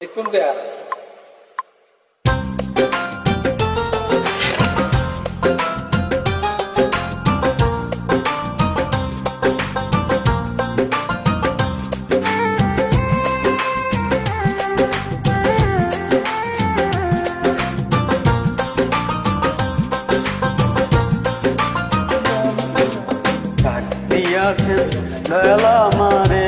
इथून द्या দিয়াছেন দয়ালা মারে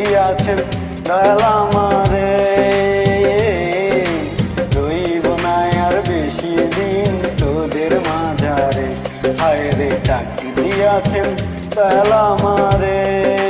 দিয়াছেন দয়াল আমারে। তুই বোনায় আর বেশি দিন তোদের মাঝারে। হায় রে ডাক দিয়াছেন দয়াল আমারে।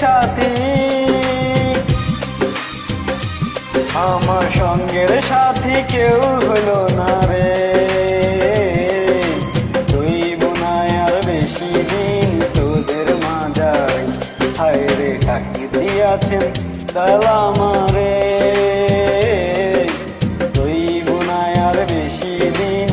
সাথী। আমার সঙ্গের সাথী কেউ হলো না রে। তুই বোনায় আর বেশি দিন তোদের মাজায় হায় রে ডাকি দিয়াছেন তালা মারে। তুই বোনায় আর বেশি দিন